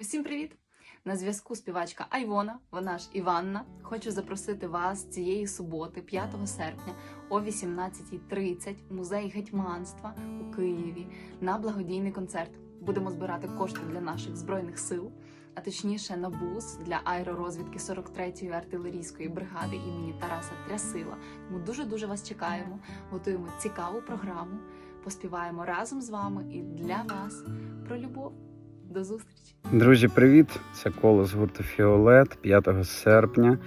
Усім привіт! На зв'язку співачка Айвона, вона ж Іванна. Хочу запросити вас цієї суботи, 5 серпня, о 18.30 в музей гетьманства у Києві на благодійний концерт. Будемо збирати кошти для наших збройних сил, а точніше на бус для аеророзвідки 43-ї артилерійської бригади імені Тараса Трясила. Тому дуже дуже вас чекаємо. Готуємо цікаву програму. Поспіваємо разом з вами і для вас про любов. До зустрічі! Друзі, привіт! Це коло з гурту Фіолет 5 серпня.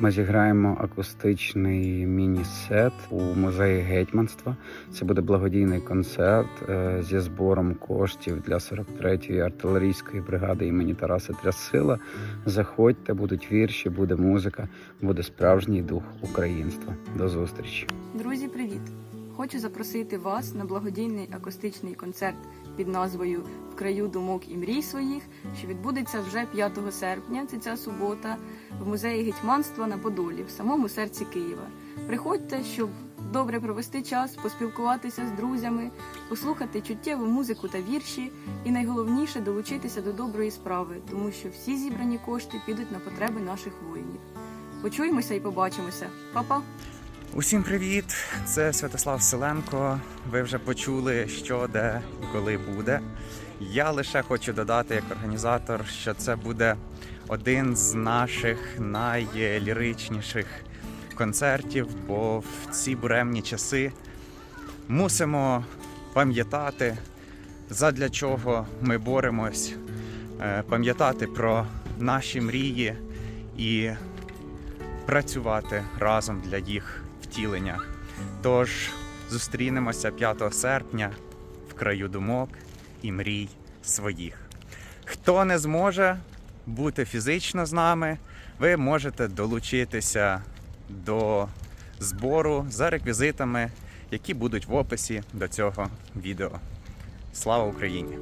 Ми зіграємо акустичний міні-сет у музеї гетьманства. Це буде благодійний концерт е, зі збором коштів для 43-ї артилерійської бригади імені Тараса Трясила. Заходьте, будуть вірші, буде музика, буде справжній дух українства. До зустрічі! Друзі, привіт! Хочу запросити вас на благодійний акустичний концерт під назвою В краю думок і мрій своїх, що відбудеться вже 5 серпня, це ця субота, в музеї гетьманства на Подолі, в самому серці Києва. Приходьте, щоб добре провести час, поспілкуватися з друзями, послухати чуттєву музику та вірші, і найголовніше долучитися до доброї справи, тому що всі зібрані кошти підуть на потреби наших воїнів. Почуємося і побачимося. Па-па! Усім привіт! Це Святослав Селенко. Ви вже почули, що де і коли буде. Я лише хочу додати як організатор, що це буде один з наших найліричніших концертів, бо в ці буремні часи мусимо пам'ятати, задля чого ми боремось, е, пам'ятати про наші мрії і працювати разом для їх втілення. Тож зустрінемося 5 серпня в краю думок і мрій своїх. Хто не зможе бути фізично з нами, ви можете долучитися до збору за реквізитами, які будуть в описі до цього відео. Слава Україні!